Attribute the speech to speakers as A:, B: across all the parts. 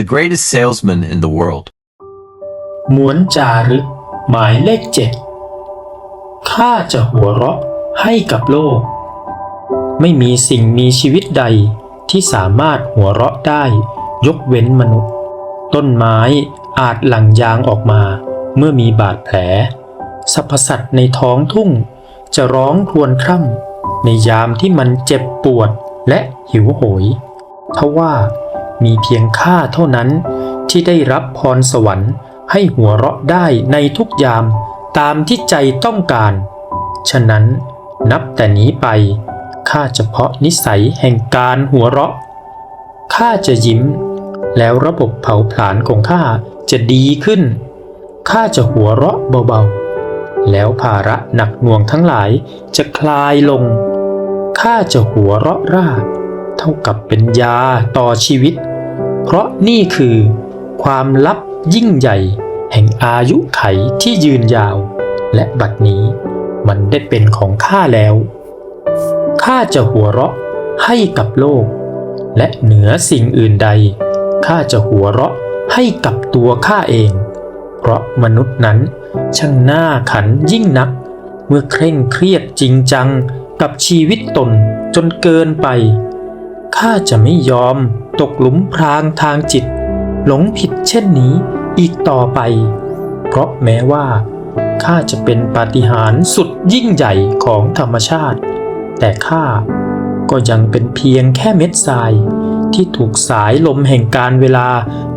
A: the greatest salesman in the world.
B: ม้วนจารึกหมายเลขเจ็ดข้าจะหัวเราะให้กับโลก ไม่มีสิ่งมีชีวิตใดที่สามารถหัวเราะได้ ยกเว้นมนุษย์ ต้นไม้อาจหลั่งยางออกมา เมื่อมีบาดแผลสรรพสัตว์ในท้องทุ่ง จะร้องครวญคร่ำในยามที่มันเจ็บปวดและหิวโหยทว่า มีเพียงข้าเท่านั้น ที่ได้รับพรสวรรค์ให้หัวเราะได้ในทุกยามตามที่ใจต้องการ ฉะนั้นนับแต่นี้ไปข้าจะเพาะนิสัยแห่งการหัวเราะข้าจะยิ้ม แล้วระบบเผาผลาญของข้าจะดีขึ้นข้าจะหัวเราะเบาๆ แล้วภาระหนักหน่วงทั้งหลายจะคลายลงข้าจะหัวเราะร่า เท่ากับเป็นยาต่อชีวิต เพราะนี่คือความลับยิ่งใหญ่ แห่งอายุไขที่ยืนยาว และบัดนี้มันได้เป็นของข้าแล้ว ข้าจะหัวเราะให้กับโลก และเหนือสิ่งอื่นใด ข้าจะหัวเราะให้กับตัวข้าเอง เพราะมนุษย์นั้นช่างหน่าขันยิ่งนัก เมื่อเคร่งเครียดจริงจังกับชีวิตตนจนเกินไป ข้าจะไม่ยอม ตกหลุมพรางทางจิต หลงผิดเช่นนี้อีกต่อไป เพราะแม้ว่าข้าจะเป็นปาฏิหาริย์สุดยิ่งใหญ่ของธรรมชาติ แต่ข้าก็ยังเป็นเพียงแค่เม็ดทราย ที่ถูกสายลมแห่งการเวลา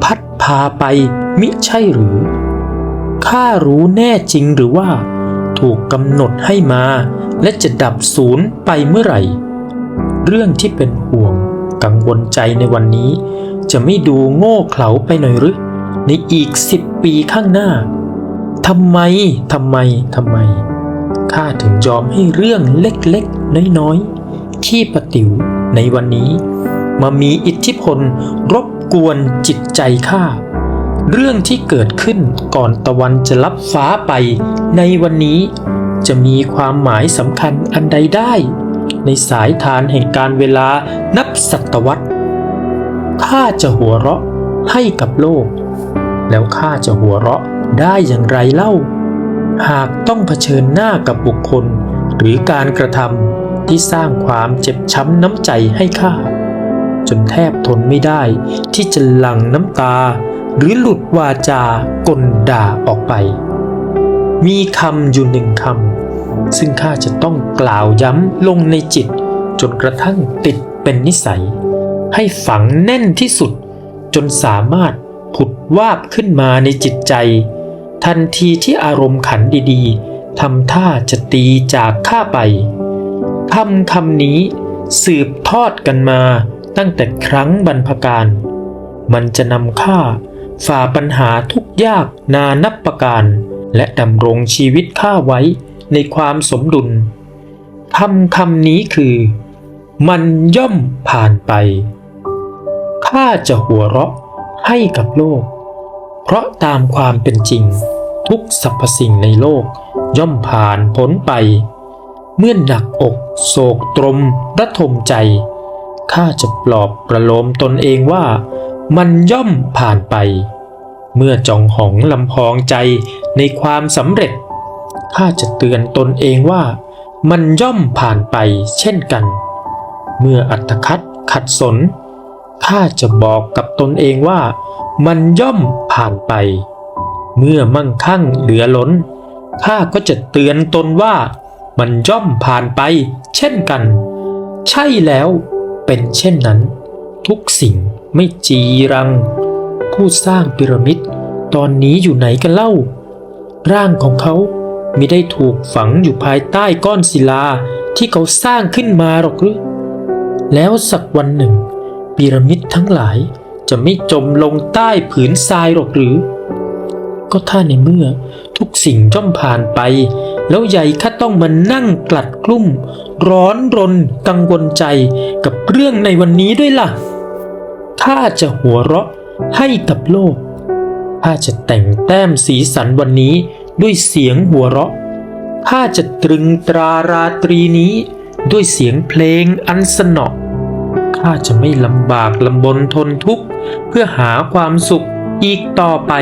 B: พัดพาไปมิใช่หรือข้ารู้แน่จริงหรือว่า ถูกกำหนดให้มา และจะดับศูนย์ไปเมื่อไหร่ เรื่องที่เป็นห่วง กังวลใจในวันนี้ จะไม่ดูโง่เขลาไปหน่อยหรือในอีกสิบปีข้างหน้าทำไมทำไมทำไมข้าถึงยอมให้เรื่องเล็กๆ น้อยๆ ที่ประติ๋วในวันนี้ มามีอิทธิพลรบกวนจิตใจข้าเรื่องที่เกิดขึ้นก่อนตะวันจะลับฟ้าไป ในวันนี้จะมีความหมายสำคัญอันใดได้ ในสายทานแห่งการเวลานับศตวรรษข้าจะหัวเราะให้กับโลก แล้วข้าจะหัวเราะได้อย่างไรเล่า หากต้องเผชิญหน้ากับบุคคล หรือการกระทำที่สร้างความเจ็บช้ำน้ำใจให้ข้า จนแทบทนไม่ได้ที่จะหลั่งน้ำตา หรือหลุดวาจากลด่าออกไป มีคำอยู่หนึ่งคำ ซึ่งข้าจะต้องกล่าวย้ำลงในจิต จนกระทั่งติดเป็นนิสัย ให้ฝังแน่นที่สุด จนสามารถผุดวาบขึ้นมาในจิตใจ ทันทีที่อารมณ์ขันดีๆทำท่าจะตีจากข้าไปคำคำนี้สืบทอดกันมาตั้งแต่ครั้งบรรพการ มันจะนำข้าฝ่าปัญหาทุกยากนานับประการ และดำรงชีวิตข้าไว้ ในความสมดุลคำคำนี้คือ มันย่อมผ่านไป ข้าจะหัวเราะให้กับโลก เพราะตามความเป็นจริง ทุกสรรพสิ่งในโลก ย่อมผ่านพ้นไป เมื่อหนักอกโศกตรมระทมใจข้าจะปลอบประโลมตนเองว่ามันย่อมผ่านไป เมื่อจองหองลำพองใจในความสำเร็จ ข้าจะเตือนตนเองว่า มันย่อมผ่านไปเช่นกัน เมื่ออัตคัดขัดสน ข้าจะบอกกับตนเองว่า มันย่อมผ่านไป เมื่อมั่งคั่งเหลือล้น ข้าก็จะเตือนตนว่า มันย่อมผ่านไป เช่นกัน ใช่แล้วเป็นเช่นนั้น ทุกสิ่งไม่จีรัง ผู้สร้างพีระมิด ตอนนี้อยู่ไหนกันเล่า ร่างของเขา มิได้ถูกฝังอยู่ภายใต้ก้อนศิลาที่เขาสร้างขึ้นมาหรอกหรือแล้วสักวันหนึ่งพีระมิดทั้งหลายจะไม่จมลงใต้ผืนทรายหรอกหรือ ก็ถ้าในเมื่อทุกสิ่งย่อมผ่านไป แล้วใหญ่ข้าต้องมานั่งกลัดกลุ้ม ร้อนรน กังวลใจกับเรื่องในวันนี้ด้วยล่ะข้าจะหัวเราะให้กับโลกข้าจะแต่งแต้มสีสันวันนี้ ด้วยเสียงหัวเราะข้าจะตรึงตราราตรีนี้ด้วยเสียงเพลงอันสนอขข้าจะไม่ลำบากลำบนทนทุกข์เพื่อหาความสุขอีกต่อไป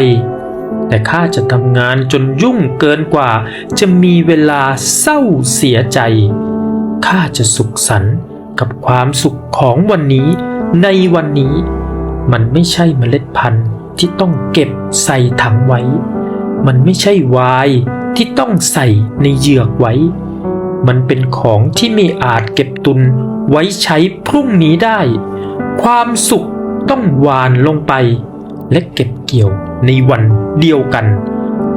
B: แต่ข้าจะทำงานจนยุ่งเกินกว่า จะมีเวลาเศร้าเสียใจ ข้าจะสุขสันต์กับความสุขของวันนี้ ในวันนี้ มันไม่ใช่เมล็ดพันธุ์ที่ต้องเก็บใส่ถังไว้ มันไม่ใช่วายที่ต้องใส่ในเหยือกไว้ มันเป็นของที่ไม่อาจเก็บตุนไว้ใช้พรุ่งนี้ได้ ความสุขต้องหวานลงไป และเก็บเกี่ยวในวันเดียวกัน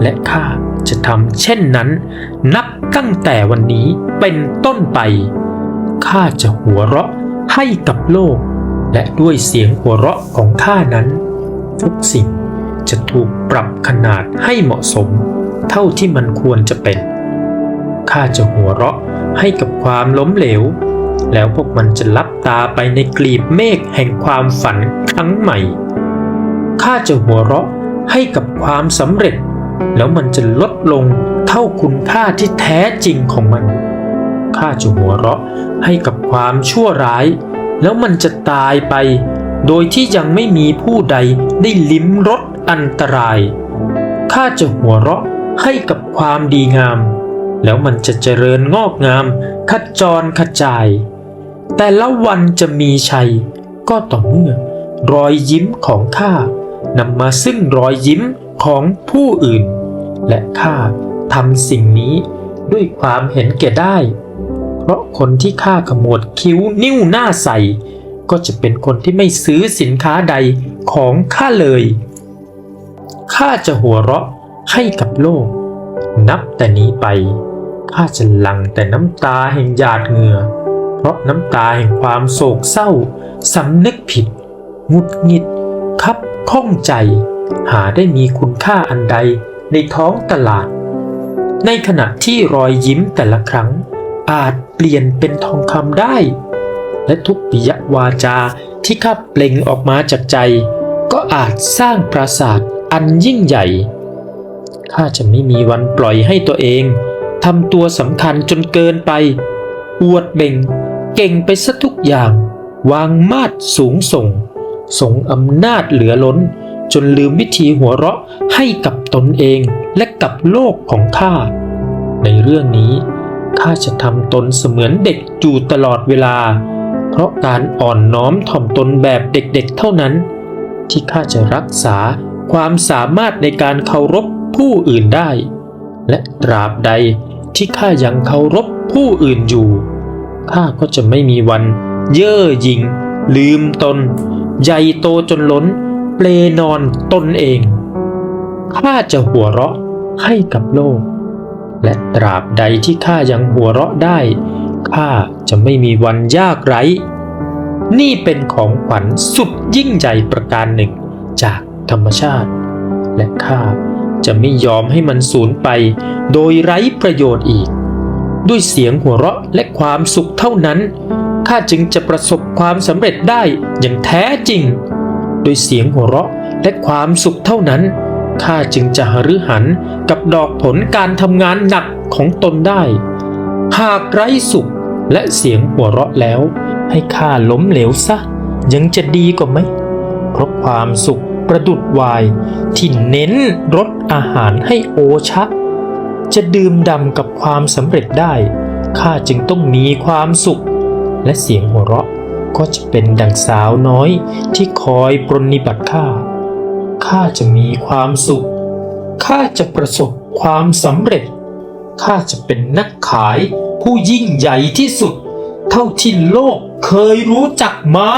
B: และข้าจะทำเช่นนั้น นับตั้งแต่วันนี้เป็นต้นไป ข้าจะหัวเราะให้กับโลก และด้วยเสียงหัวเราะของข้านั้น ทุกสิ่ง จะถูกปรับขนาดให้เหมาะสม เท่าที่มันควรจะเป็น ข้าจะหัวเราะให้กับความล้มเหลว แล้วพวกมันจะลับตาไปในกลีบเมฆแห่งความฝันครั้งใหม่ ข้าจะหัวเราะให้กับความสำเร็จ แล้วมันจะลดลงเท่าคุณค่าที่แท้จริงของมัน ข้าจะหัวเราะให้กับความชั่วร้าย แล้วมันจะตายไป โดยที่ยังไม่มีผู้ใดได้ลิ้มรส อันตราย ข้าจะหัวเราะให้กับความดีงาม แล้วมันจะเจริญงอกงามขจรขจาย แต่ละวันจะมีชัย ก็ต่อเมื่อ รอยยิ้มของข้านำมาซึ่งรอยยิ้มของผู้อื่น และข้าทำสิ่งนี้ด้วยความเห็นแก่ได้ เพราะคนที่ข้าขมวดคิ้วนิ้วหน้าใสก็จะเป็นคนที่ไม่ซื้อสินค้าใดของข้าเลย ข้าจะหัวเราะให้กับโลก นับแต่นี้ไปข้าจะหลั่งแต่น้ำตาแห่งหยาดเหงื่อ เพราะน้ำตาแห่งความโศกเศร้าสำนึกผิดงุดหงิด คับข้องใจ หาได้มีคุณค่าอันใดในท้องตลาด ในขณะที่รอยยิ้มแต่ละครั้ง อาจเปลี่ยนเป็นทองคำได้ และทุกปิยวาจาที่ข้าเปล่งออกมาจากใจ ก็อาจสร้างปราสาท อันยิ่งใหญ่ ข้าจะไม่มีวันปล่อยให้ตัวเองทำตัวสำคัญจนเกินไป อวดเบ่ง เก่งไปซะทุกอย่าง วางมาดสูงส่งสงอำนาจเหลือล้น จนลืมวิธีหัวเราะให้กับตนเองและกับโลกของข้า ในเรื่องนี้ข้าจะทำตนเสมือนเด็กอยู่ตลอดเวลา เพราะการอ่อนน้อมถ่อมตนแบบเด็กๆเท่านั้น ที่ข้าจะรักษา ความสามารถในการเคารพผู้อื่นได้ และตราบใดที่ข้ายังเคารพผู้อื่นอยู่ข้าก็จะไม่มีวัน เย่อหยิ่ง ลืมตน ใหญ่โตจนล้น เปลนอนตนเองข้าจะหัวเราะให้กับโลก และตราบใดที่ข้ายังหัวเราะได้ข้าจะไม่มีวันยากไร้ นี่เป็นของขวัญสุดยิ่งใหญ่ประการหนึ่งจาก ธรรมชาติ และข้าจะไม่ยอมให้มันสูญไป โดยไร้ประโยชน์อีก ด้วยเสียงหัวเราะและความสุขเท่านั้นข้าจึงจะประสบความสำเร็จได้อย่างแท้จริงด้วยเสียงหัวเราะและความสุขเท่านั้นข้าจึงจะหฤหันกับดอกผลการทำงานหนักของตนได้ หากไร้สุขและเสียงหัวเราะแล้ว ให้ข้าล้มเหลวซะ ยังจะดีกว่าไหมเพราะความสุข ประดุดวายที่เน้นรสอาหารให้โอชะ จะดื่มดำกับความสำเร็จได้ ข้าจึงต้องมีความสุข และเสียงหัวเราะก็จะเป็นดังสาวน้อยที่คอยปรนนิบัติข้า ข้าจะมีความสุข ข้าจะประสบความสำเร็จ ข้าจะเป็นนักขายผู้ยิ่งใหญ่ที่สุด เท่าที่โลกเคยรู้จักมา